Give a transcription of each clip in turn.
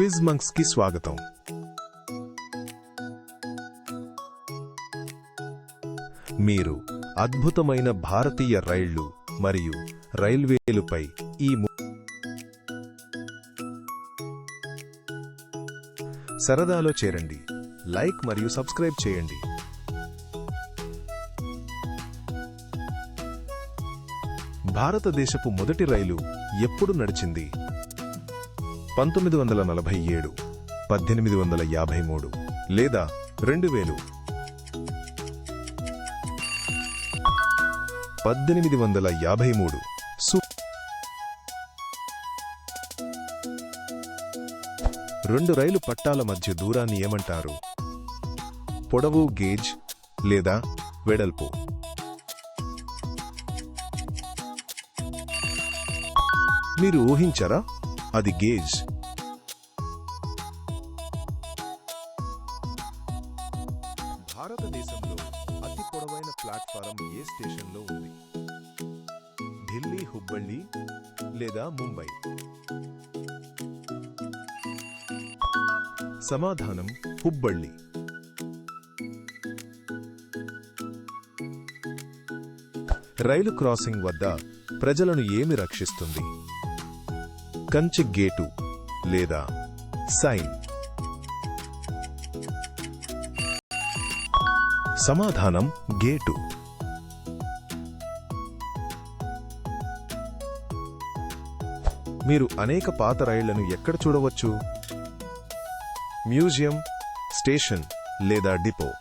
Quiz మంక్స్కి స్వాగతం. మీరు అద్భుతమైన భారతీయ రైళ్ళు మరియు రైల్వేలుపై ఈ సరదాలో చేరండి. లైక్ మరియు సబ్స్క్రైబ్ చేయండి. భారతదేశపు మొదటి రైలు ఎప్పుడు నడిచింది? పంతొమ్మిది వందల నలభై ఏడు పద్దెనిమిది వందల యాభై మూడు లేదా రెండు వేలు. పద్దెనిమిది వందల యాభై మూడు సు రెండు రైలు పట్టాల మధ్య దూరాన్ని ఏమంటారు? పొడవు గేజ్ లేదా వెడల్పు? మీరు ఊహించారా? అది గేజ్. భారతదేశంలో అతి పొడవైన ప్లాట్ఫారం ఏ స్టేషన్లో ఉంది? ఢిల్లీ హుబ్బళ్ళి లేదా ముంబై? సమాధానం హుబ్బళ్ళి రైలు క్రాసింగ్ వద్ద ప్రజలను ఏమి రక్షిస్తుంది? కంచె గేటు లేదా సైన్. సమాధానం గేటు. మీరు అనేక పాత రైళ్ళను ఎక్కడ చూడవచ్చు? మ్యూజియం స్టేషన్ లేదా డిపో.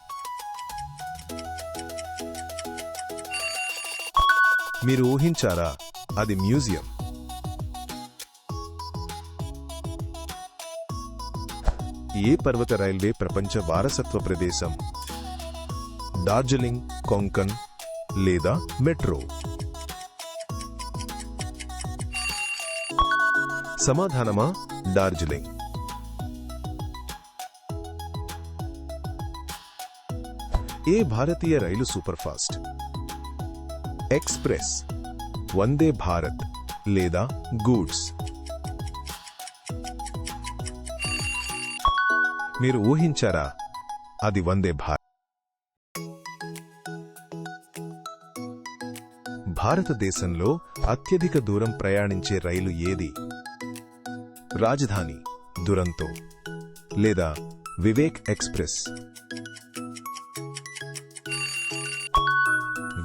మీరు ఊహించారా? అది మ్యూజియం. ఏ పర్వత రైల్వే ప్రపంచ వారసత్వ ప్రదేశం? డార్జిలింగ్ కొంకన్ లేదా మెట్రో? సమాధానమా? డార్జిలింగ్. ఏ భారతీయ రైలు సూపర్ఫాస్ట్? ఎక్స్ప్రెస్. వందే భారత్ లేదా గూడ్స్. మీరు ఊహించారా? అది వందే భారత్. భారతదేశంలో అత్యధిక దూరం ప్రయాణించే రైలు ఏది? రాజధాని దురంతో లేదా వివేక్ ఎక్స్ప్రెస్?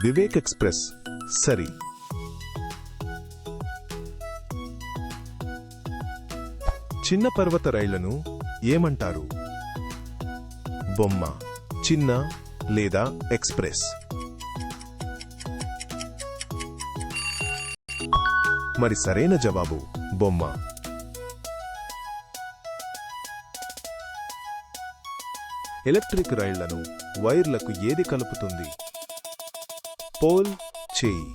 వివేక్ ఎక్స్ప్రెస్ సరి. చిన్న పర్వత రైళ్ళను ఏమంటారు? బొమ్మ. చిన్న లేదా ఎక్స్ప్రెస్. మరి సరైన జవాబు బొమ్మ. ఎలక్ట్రిక్ రైళ్ళను వైర్లకు ఏది కలుపుతుంది? పోల్ చేయి.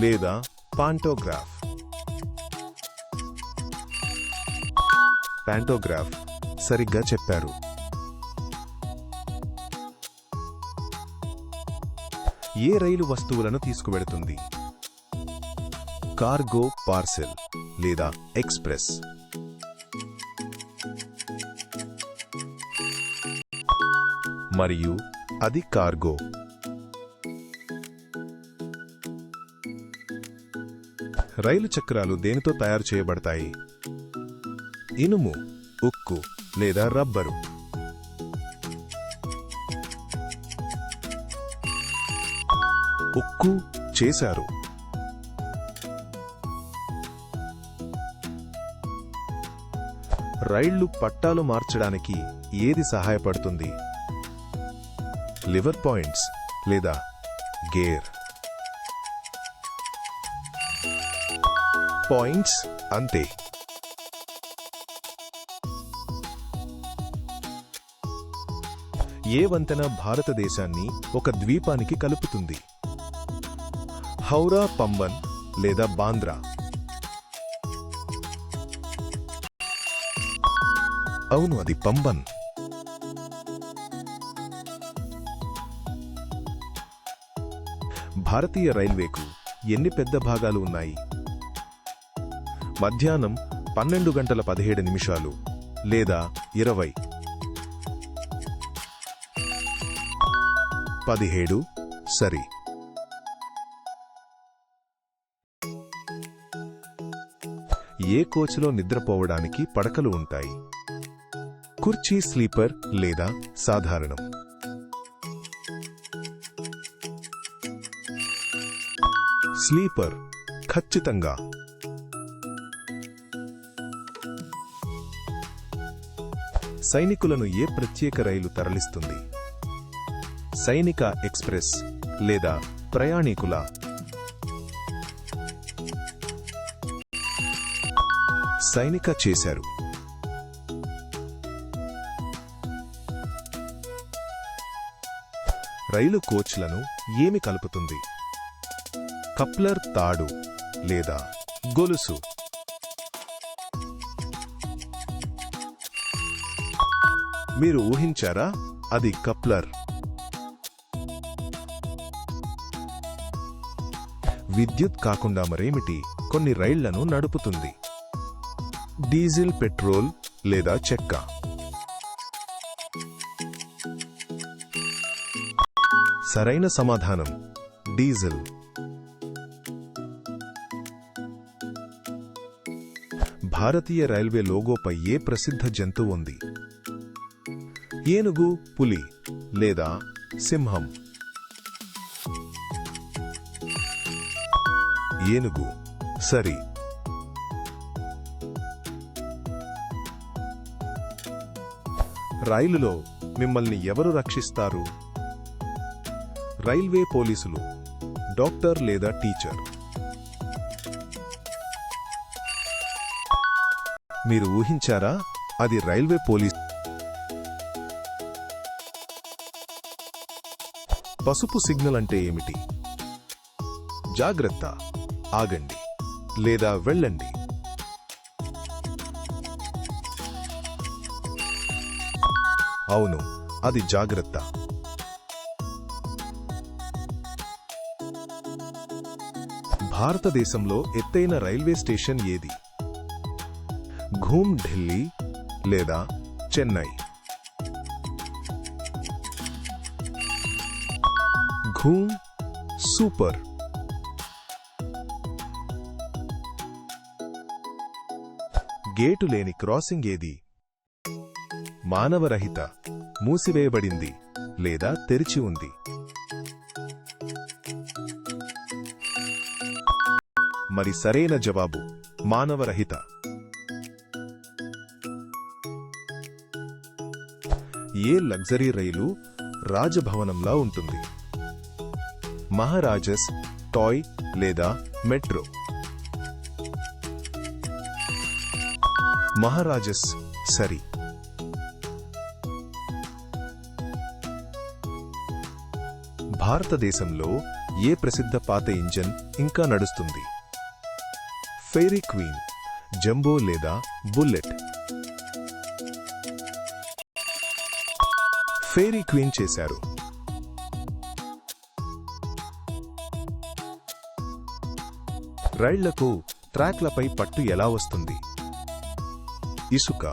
లేదా పాంటోగ్రాఫ్. పాంటోగ్రాఫ్ సరిగ్గా చెప్పారు. ఏ రైలు వస్తువులను తీసుకువెడుతుంది కార్గో పార్సెల్ లేదా ఎక్స్ప్రెస్? మరియు అది కార్గో. రైలు చక్రాలు దేనితో తయారు చేయబడతాయి? ఇనుము ఉక్కు లేదా రబ్బరు. ఉక్కు చేశారు. రైళ్ళు పట్టాలు మార్చడానికి ఏది సహాయపడుతుంది? లివర్ పాయింట్స్ లేదా గేర్? పాయింట్స్ అంతే. ఏ వంతెన భారతదేశాన్ని ఒక ద్వీపానికి కలుపుతుంది? హౌరా పంబన్ లేదా బాంద్రా? అవును అది పంబన్. భారతీయ రైల్వేకు ఎన్ని పెద్ద భాగాలు ఉన్నాయి? మధ్యాహ్నం పన్నెండు గంటల పదిహేడు నిమిషాలు లేదా ఇరవై. పదిహేడు సరి. ఏ కోచ్లో నిద్రపోవడానికి పడకలు ఉంటాయి? కుర్చీ స్లీపర్ లేదా సాధారణం? స్లీపర్ ఖచ్చితంగా. సైనికులను ఏ ప్రత్యేక రైలు తరలిస్తుంది? సైనిక ఎక్స్ప్రెస్ లేదా ప్రయాణికుల సైనిక చేశారు. రైలు కోచ్లను ఏమి కలుపుతుంది? కప్లర్ తాడు లేదా గొలుసు? మీరు ఊహించారా? అది కప్లర్. విద్యుత్ కాకుండా మరేమిటి? కొన్ని రైళ్ళను నడుపుతుంది. డీజిల్ పెట్రోల్ లేదా చెక్క? సరైన సమాధానం డీజిల్. భారతీయ రైల్వే లోగోపై ఏ ప్రసిద్ధ జంతువు ఉంది? ఏనుగు పులి లేదా సింహం? ఏనుగు. సరి. రైలులో మిమ్మల్ని ఎవరు రక్షిస్తారు? రైల్వే పోలీసులు డాక్టర్ లేదా టీచర్? మీరు ఊహించారా? అది రైల్వే పోలీస్ పసుపు సిగ్నల్ అంటే ఏమిటి? జాగ్రత్త. ఆగండి. లేదా వెళ్ళండి. అవును అది జాగ్రత్త. భారతదేశంలో ఎత్తైన రైల్వే స్టేషన్ ఏది? ఘూమ్ ఢిల్లీ లేదా చెన్నై? ఘూమ్ సూపర్. గేటు లేని క్రాసింగ్ ఏది? మానవరహిత మూసివేయబడింది లేదా తెరిచి ఉంది. మరి సరైన జవాబు మానవరహిత. ఏ లగ్జరీ రైలు రాజభవనంలా ఉంటుంది? మహారాజస్ టాయ్ లేదా మెట్రో? మహారాజస్ సరి. భారతదేశంలో ఏ ప్రసిద్ధ పాత ఇంజన్ ఇంకా నడుస్తుంది? ఫెయిరీ క్వీన్ జంబో లేదా బుల్లెట్. ఫెయిరీ క్వీన్ చేశారు. రైళ్ళకు ట్రాక్లపై పట్టు ఎలా వస్తుంది? ఇసుక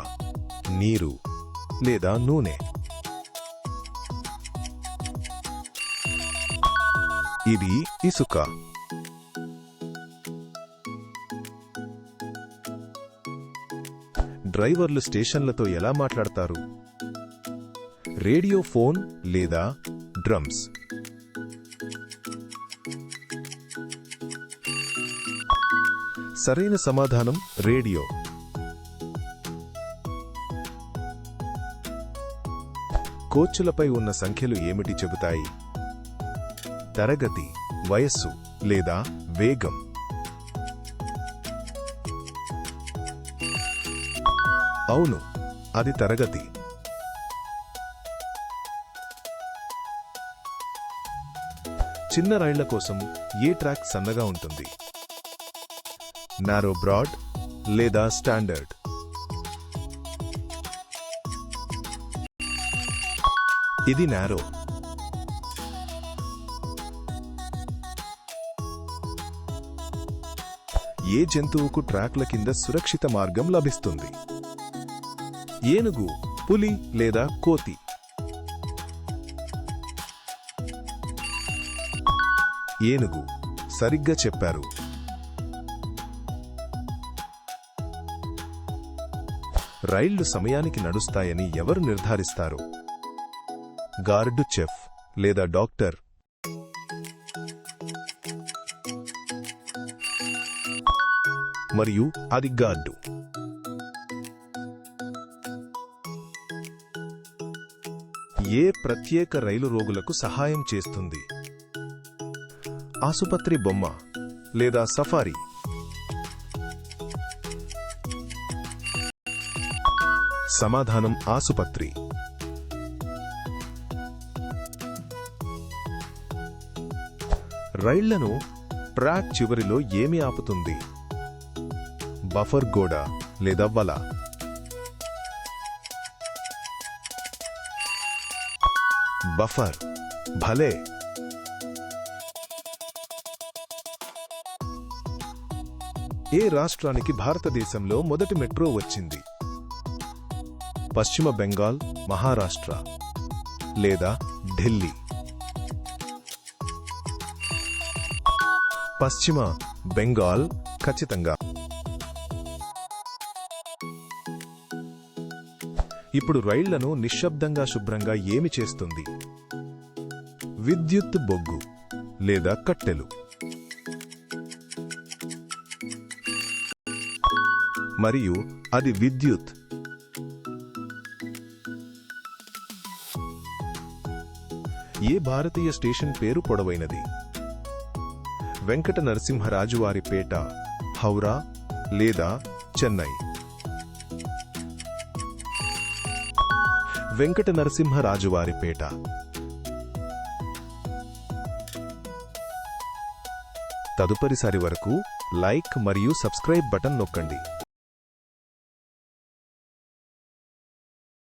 నీరు లేదా నూనె? ఇది ఇసుక. డ్రైవర్లు స్టేషన్లతో ఎలా మాట్లాడతారు? రేడియో ఫోన్ లేదా డ్రమ్స్? సరైన సమాధానం రేడియో. కోచ్లపై ఉన్న సంఖ్యలు ఏమిటి చెబుతాయి? తరగతి వయస్సు లేదా వేగం. అవును అది తరగతి. చిన్న రైళ్ళ కోసం ఏ ట్రాక్ సన్నగా ఉంటుంది? నారో బ్రాడ్ లేదా స్టాండర్డ్? ఇది నారో. ఏ జంతువుకు ట్రాక్ల కింద సురక్షిత మార్గం లభిస్తుంది? ఏనుగు పులి లేదా కోతి? ఏనుగు సరిగ్గా చెప్పారు. రైళ్ళు సమయానికి నడుస్తాయని ఎవరు నిర్ధారిస్తారు? గార్డు చెఫ్ లేదా డాక్టర్ మరియు అది గార్డు ఏ ప్రత్యేక రైలు రోగులకు సహాయం చేస్తుంది? ఆసుపత్రి బొమ్మ లేదా సఫారీ? సమాధానం ఆసుపత్రి. రైళ్ళను ట్రాక్ చివరిలో ఏమి ఆపుతుంది? బఫర్ గోడ లేదా వల. బఫర్ భలే. ఏ రాష్ట్రానికి భారతదేశంలో మొదటి మెట్రో వచ్చింది? పశ్చిమ బెంగాల్ మహారాష్ట్ర లేదా ఢిల్లీ? పశ్చిమ బెంగాల్ ఖచ్చితంగా. ఇప్పుడు రైళ్ళను నిశ్శబ్దంగా శుభ్రంగా ఏమి చేస్తుంది? విద్యుత్ బొగ్గు లేదా కట్టెలు. మరియు అది విద్యుత్. ఏ భారతీయ స్టేషన్ పేరు పొడవైనది? వెంకట నరసింహరాజువారి పేట హౌరా లేదా చెన్నై? వెంకట నరసింహరాజువారి పేట. తదుపరిసారి వరకు లైక్ మరియు సబ్స్క్రైబ్ బటన్ నొక్కండి.